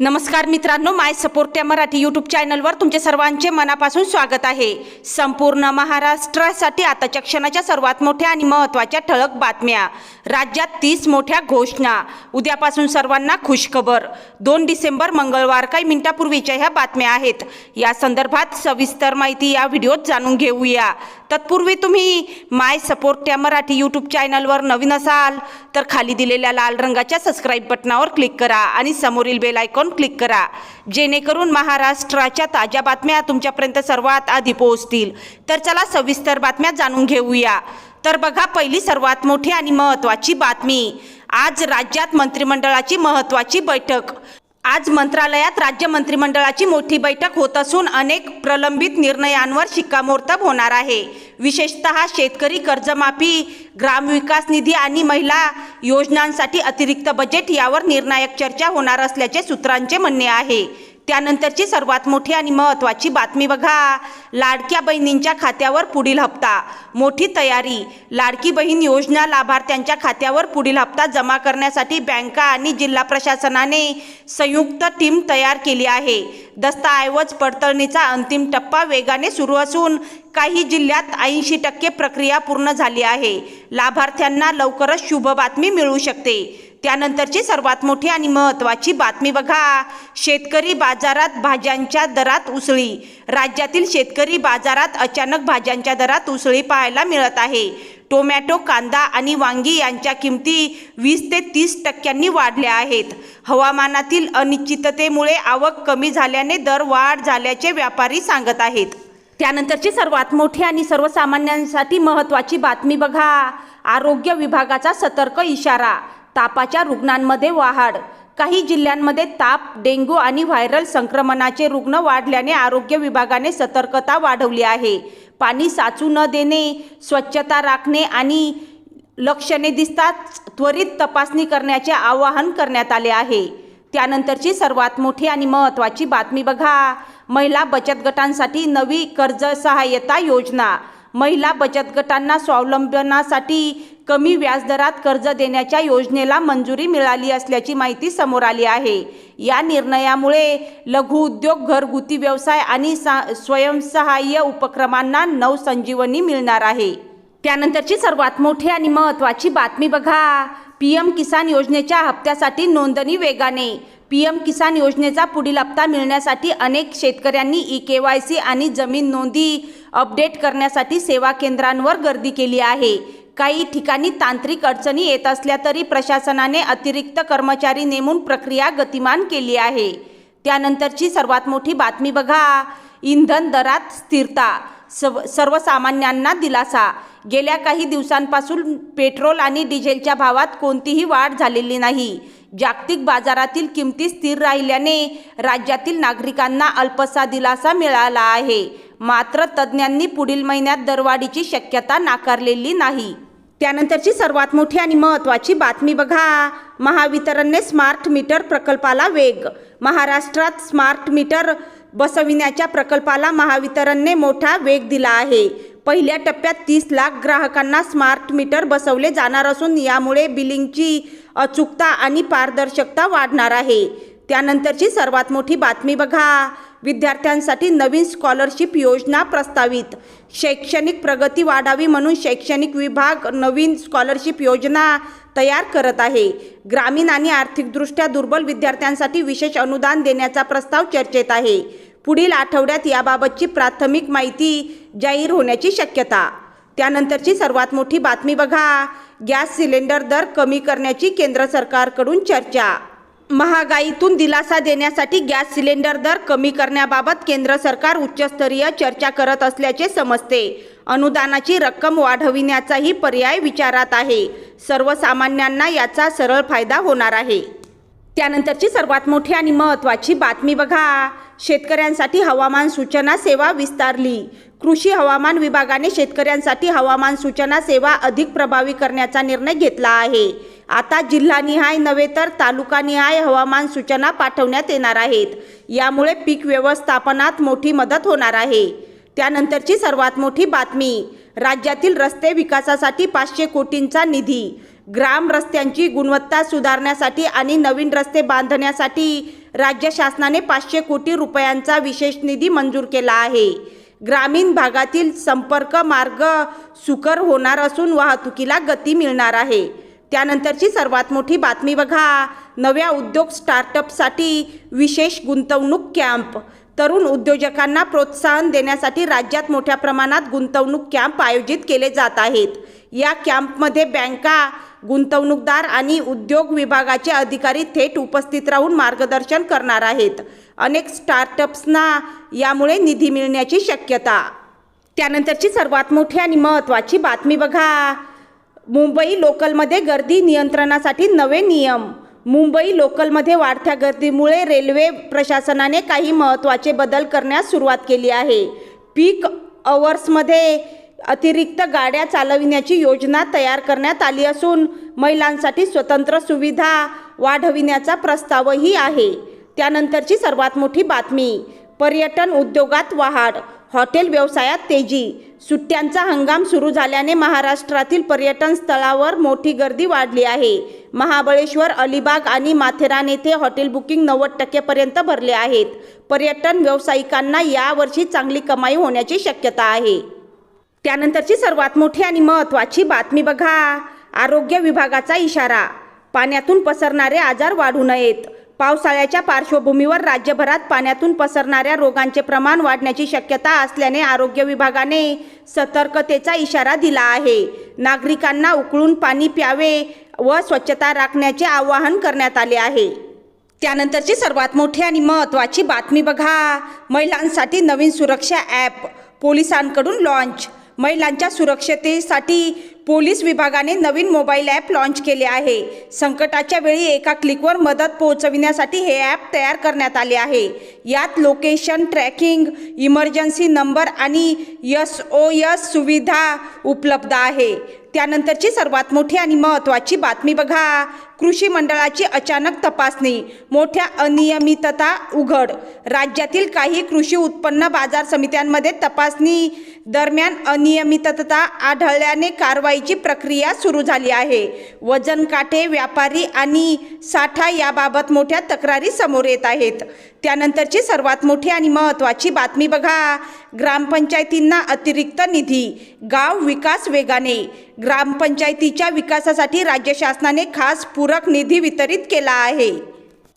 नमस्कार मित्रांनो माय सपोर्ट या मराठी यूट्यूब चॅनलवर तुमचे सर्वांचे मनापासून स्वागत आहे. संपूर्ण महाराष्ट्रासाठी आताच्या क्षणाच्या सर्वात मोठ्या आणि महत्त्वाच्या ठळक बातम्या. राज्यात तीस मोठ्या घोषणा. उद्यापासून सर्वांना खुशखबर. दोन डिसेंबर मंगळवार काही मिनिटापूर्वीच्या ह्या बातम्या आहेत. या संदर्भात सविस्तर माहिती या व्हिडिओत जाणून घेऊया. तत्पूर्वी तुम्ही माय सपोर्ट या मराठी यूट्यूब चॅनलवर नवीन असाल तर खाली दिलेल्या लाल रंगाच्या सबस्क्राईब बटनावर क्लिक करा आणि समोरील बेल आयकॉन क्लिक करा. जेणेकरून महाराष्ट्राच्या ताज्या बातम्या तुमच्यापर्यंत सर्वात आधी पोहोचतील. तर चला सविस्तर बातम्या जाणून घेऊया. तर बघा पहिली सर्वात मोठी आणि महत्त्वाची बातमी. आज राज्यात मंत्रिमंडळाची महत्त्वाची बैठक. आज मंत्रालयात राज्य मंत्रिमंडळाची मोठी बैठक होत असून अनेक प्रलंबित निर्णयांवर शिक्कामोर्तब होणार आहे. विशेषतः शेतकरी कर्जमाफी ग्रामविकास निधी आणि महिला योजनांसाठी अतिरिक्त बजेट यावर निर्णायक चर्चा होणार असल्याचे सूत्रांचे म्हणणे आहे. त्यानंतरची सर्वात मोठी आणि महत्त्वाची बातमी बघा. लाडक्या बहिणींच्या खात्यावर पुढील हप्ता. मोठी तयारी. लाडकी बहीण योजना लाभार्थ्यांच्या खात्यावर पुढील हप्ता जमा करण्यासाठी बँका आणि जिल्हा प्रशासनाने संयुक्त टीम तयार केली आहे. दस्तऐवज पडतळणीचा अंतिम टप्पा वेगाने सुरू असून काही जिल्ह्यात ऐंशी टक्के प्रक्रिया पूर्ण झाली आहे. लाभार्थ्यांना लवकरच शुभ बातमी मिळू शकते. त्यानंतरची सर्वात मोठी आणि महत्त्वाची बातमी बघा. शेतकरी बाजारात भाज्यांच्या दरात उसळी. राज्यातील शेतकरी बाजारात अचानक भाज्यांच्या दरात उसळी पाहायला मिळत आहे. टोमॅटो कांदा आणि वांगी यांच्या किमती वीस ते तीस टक्क्यांनी वाढल्या आहेत. हवामानातील अनिश्चिततेमुळे आवक कमी झाल्याने दर वाढ झाल्याचे व्यापारी सांगत आहेत. त्यानंतरची सर्वात मोठी आणि सर्वसामान्यांसाठी महत्त्वाची बातमी बघा. आरोग्य विभागाचा सतर्क इशारा. तापाच्या रुग्णांमध्ये वाढ. काही जिल्ह्यांमध्ये ताप डेंग्यू आणि व्हायरल संक्रमणाचे रुग्ण वाढल्याने आरोग्य विभागाने सतर्कता वाढवली आहे. पाणी साचू न देणे स्वच्छता राखणे आणि लक्षणे दिसताच त्वरित तपासणी करण्याचे आवाहन करण्यात आले आहे. त्यानंतरची सर्वात मोठी आणि महत्त्वाची बातमी बघा. महिला बचत गटांसाठी नवी कर्ज सहाय्यता योजना. महिला बचत गटांना स्वावलंबनासाठी कमी व्याजदरात कर्ज देण्याच्या योजनेला मंजुरी मिळाली असल्याची माहिती समोर आली आहे. या निर्णयामुळे लघु उद्योग घरगुती व्यवसाय आणि सा स्वयंसहाय्य उपक्रमांना नवसंजीवनी मिळणार आहे. त्यानंतरची सर्वात मोठी आणि महत्त्वाची बातमी बघा. पी एम किसान योजनेच्या हप्त्यासाठी नोंदणी वेगाने. पी एम किसान योजनेचा पुढील हप्ता मिळण्यासाठी अनेक शेतकऱ्यांनी ई के वाय सी आणि जमीन नोंदी अपडेट करण्यासाठी सेवा केंद्रांवर गर्दी केली आहे. काही ठिकाणी तांत्रिक अडचणी येत असल्या तरी प्रशासनाने अतिरिक्त कर्मचारी नेमून प्रक्रिया गतिमान केली आहे. त्यानंतरची सर्वात मोठी बातमी बघा. इंधन दरात स्थिरता सव सर्वसामान्यांना दिलासा. गेल्या काही दिवसांपासून पेट्रोल आणि डिझेलच्या भावात कोणतीही वाढ झालेली नाही. जागतिक बाजारातील किमती स्थिर राहिल्याने राज्यातील नागरिकांना अल्पसा दिलासा मिळाला आहे. मात्र तज्ज्ञांनी पुढील महिन्यात दरवाढीची शक्यता नाकारलेली नाही. त्यानंतरची सर्वात मोठी आणि महत्त्वाची बातमी बघा. महावितरणने स्मार्ट मीटर प्रकल्पाला वेग. महाराष्ट्रात स्मार्ट मीटर बसविण्याच्या प्रकल्पाला महावितरणने मोठा वेग दिला आहे. पहिल्या टप्प्यात तीस लाख ग्राहकांना स्मार्ट मीटर बसवले जाणार असून यामुळे बिलिंगची अचूकता आणि पारदर्शकता वाढणार आहे. त्यानंतरची सर्वात मोठी बातमी बघा. विद्यार्थ्यांसाठी नवीन स्कॉलरशिप योजना प्रस्तावित. शैक्षणिक प्रगती वाढावी म्हणून शैक्षणिक विभाग नवीन स्कॉलरशिप योजना तयार करत आहे. ग्रामीण आणि आर्थिकदृष्ट्या दुर्बल विद्यार्थ्यांसाठी विशेष अनुदान देण्याचा प्रस्ताव चर्चेत आहे. पुढील आठवड्यात याबाबतची प्राथमिक माहिती जाहीर होण्याची शक्यता. त्यानंतरची सर्वात मोठी बातमी बघा. गॅस सिलेंडर दर कमी करण्याची केंद्र सरकारकडून चर्चा. महागाईतून दिलासा देण्यासाठी गॅस सिलेंडर दर कमी करण्याबाबत केंद्र सरकार उच्चस्तरीय चर्चा करत असल्याचे समजते. अनुदानाची रक्कम वाढविण्याचाही पर्याय विचारात आहे. सर्वसामान्यांना याचा सरळ फायदा होणार आहे. त्यानंतरची सर्वात मोठी आणि महत्त्वाची बातमी बघा. शेतकऱ्यांसाठी हवामान सूचना सेवा विस्तारली. कृषी हवामान विभागाने शेतकऱ्यांसाठी हवामान सूचना सेवा अधिक प्रभावी करण्याचा निर्णय घेतला आहे. आता जिल्हानिहाय नव्हे तर तालुकानिहाय हवामान सूचना पाठवण्यात येणार आहेत. यामुळे पीक व्यवस्थापनात मोठी मदत होणार आहे. त्यानंतरची सर्वात मोठी बातमी राज्यातील रस्ते विकासासाठी पाचशे कोटींचा निधी ग्राम रस्त्यांची गुणवत्ता सुधारण्यासाठी आणि नवीन रस्ते बांधण्यासाठी राज्य शासनाने पाचशे कोटी रुपयांचा विशेष निधी मंजूर केला आहे. ग्रामीण भागातील संपर्क मार्ग सुकर होणार असून वाहतुकीला गती मिळणार आहे. त्यानंतरची सर्वात मोठी बातमी बघा. नव्या उद्योग स्टार्टअपसाठी विशेष गुंतवणूक कॅम्प. तरुण उद्योजकांना प्रोत्साहन देण्यासाठी राज्यात मोठ्या प्रमाणात गुंतवणूक कॅम्प आयोजित केले जात आहेत. या कॅम्पमध्ये बँका गुंतवणूकदार आणि उद्योग विभागाचे अधिकारी थेट उपस्थित राहून मार्गदर्शन करणार आहेत. अनेक स्टार्टअप्सना यामुळे निधी मिळण्याची शक्यता. त्यानंतरची सर्वात मोठी आणि महत्त्वाची बातमी बघा. मुंबई लोकलमध्ये गर्दी नियंत्रणासाठी नवे नियम. मुंबई लोकलमध्ये वाढत्या गर्दीमुळे रेल्वे प्रशासनाने काही महत्त्वाचे बदल करण्यास सुरुवात केली आहे. पीक अवर्समध्ये अतिरिक्त गाड्या चालविण्याची योजना तयार करण्यात आली असून महिलांसाठी स्वतंत्र सुविधा वाढविण्याचा प्रस्तावही आहे. त्यानंतरची सर्वात मोठी बातमी पर्यटन उद्योगात वाढ हॉटेल व्यवसायात तेजी सुट्ट्यांचा हंगाम सुरू झाल्याने महाराष्ट्रातील पर्यटन स्थळावर मोठी गर्दी वाढली आहे. महाबळेश्वर अलिबाग आणि माथेरान येथे हॉटेल बुकिंग नव्वद टक्केपर्यंत भरले आहेत. पर्यटन व्यावसायिकांना यावर्षी चांगली कमाई होण्याची शक्यता आहे. त्यानंतरची सर्वात मोठी आणि महत्त्वाची बातमी बघा. आरोग्य विभागाचा इशारा. पाण्यातून पसरणारे आजार वाढू नयेत. पावसाळ्याच्या पार्श्वभूमीवर राज्यभरात पाण्यातून पसरणाऱ्या रोगांचे प्रमाण वाढण्याची शक्यता असल्याने आरोग्य विभागाने सतर्कतेचा इशारा दिला आहे. नागरिकांना उकळून पाणी प्यावे व स्वच्छता राखण्याचे आवाहन करण्यात आले आहे. त्यानंतरची सर्वात मोठी आणि महत्त्वाची बातमी बघा. महिलांसाठी नवीन सुरक्षा ॲप पोलिसांकडून लॉन्च. महिलांच्या सुरक्षतेसाठी पोलीस विभागाने नवीन मोबाईल ॲप लॉन्च केले आहे. संकटाच्या वेळी एका क्लिकवर मदत पोहोचविण्यासाठी हे ॲप तयार करण्यात आले आहे. यात लोकेशन ट्रॅकिंग इमर्जन्सी नंबर आणि यस ओ यस सुविधा उपलब्ध आहे. त्यानंतरची सर्वात मोठी आणि महत्त्वाची बातमी बघा. कृषी मंडळाची अचानक तपासणी मोठ्या अनियमितता उघड. राज्यातील काही कृषी उत्पन्न बाजार समित्यांमध्ये तपासणी दरम्यान अनियमितता आढळल्याने कारवाईची प्रक्रिया सुरू झाली आहे. वजन काटे व्यापारी आणि साठा याबाबत मोठ्या तक्रारी समोर येत आहेत. त्यानंतरची सर्वात मोठी आणि महत्त्वाची बातमी बघा. ग्रामपंचायतींना अतिरिक्त निधी गाव विकास वेगाने. ग्रामपंचायतीच्या विकासासाठी राज्य शासनाने खास पूरक निधी वितरित केला आहे.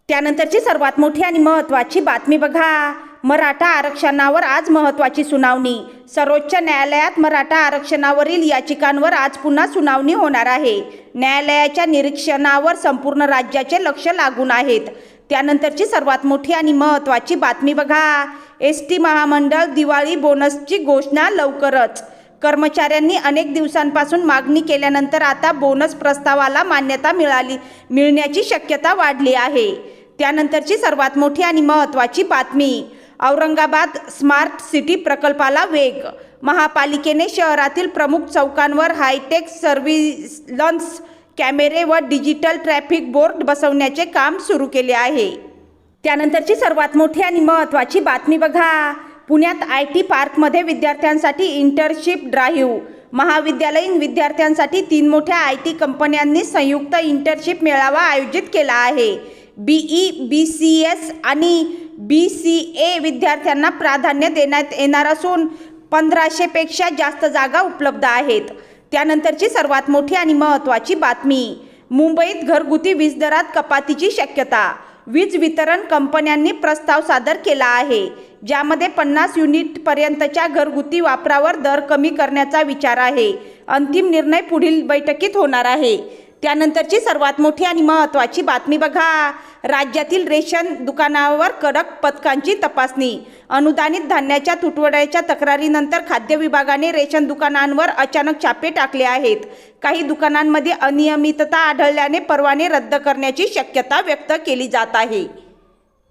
त्यानंतरची सर्वात मोठी आणि महत्त्वाची बातमी बघा. मराठा आरक्षणावर आज महत्त्वाची सुनावणी. सर्वोच्च न्यायालयात मराठा आरक्षणावरील याचिकांवर आज पुन्हा सुनावणी होणार आहे. न्यायालयाच्या निरीक्षणावर संपूर्ण राज्याचे लक्ष लागून आहेत. त्यानंतरची सर्वात मोठी आणि महत्त्वाची बातमी बघा. एस टी महामंडळ दिवाळी बोनसची घोषणा लवकरच. कर्मचाऱ्यांनी अनेक दिवसांपासून मागणी केल्यानंतर आता बोनस प्रस्तावाला मान्यता मिळाली मिळण्याची शक्यता वाढली आहे. त्यानंतरची सर्वात मोठी आणि महत्त्वाची बातमी औरंगाबाद स्मार्ट सिटी प्रकल्पाला वेग. महापालिकेने शहरातील प्रमुख चौकांवर हायटेक सर्व्हिलन्स कॅमेरे व डिजिटल ट्रॅफिक बोर्ड बसवण्याचे काम सुरू केले आहे. त्यानंतरची सर्वात मोठी आणि महत्त्वाची बातमी बघा. पुण्यात आय टी पार्कमध्ये विद्यार्थ्यांसाठी इंटर्नशिप ड्राईव्ह. महाविद्यालयीन विद्यार्थ्यांसाठी तीन मोठ्या आय टी कंपन्यांनी संयुक्त इंटर्नशिप मेळावा आयोजित केला आहे. बीई बी सी एस आणि बी सी ए विद्यार्थ्यांना प्राधान्य देण्यात येणार असून पंधराशेपेक्षा जास्त जागा उपलब्ध आहेत. त्यानंतरची सर्वात मोठी आणि महत्त्वाची बातमी मुंबईत घरगुती वीज दरात कपातीची शक्यता. वीज वितरण कंपन्यांनी प्रस्ताव सादर केला आहे. ज्यामध्ये पन्नास युनिटपर्यंतच्या घरगुती वापरावर दर कमी करण्याचा विचार आहे. अंतिम निर्णय पुढील बैठकीत होणार आहे. त्यानंतरची सर्वात मोठी आणि महत्त्वाची बातमी बघा. राज्यातील रेशन दुकानावर कडक पथकांची तपासणी. अनुदानित धान्याच्या तुटवड्याच्या तक्रारीनंतर खाद्य विभागाने रेशन दुकानांवर अचानक छापे टाकले आहेत. काही दुकानांमध्ये अनियमितता आढळल्याने परवाने रद्द करण्याची शक्यता व्यक्त केली जात आहे.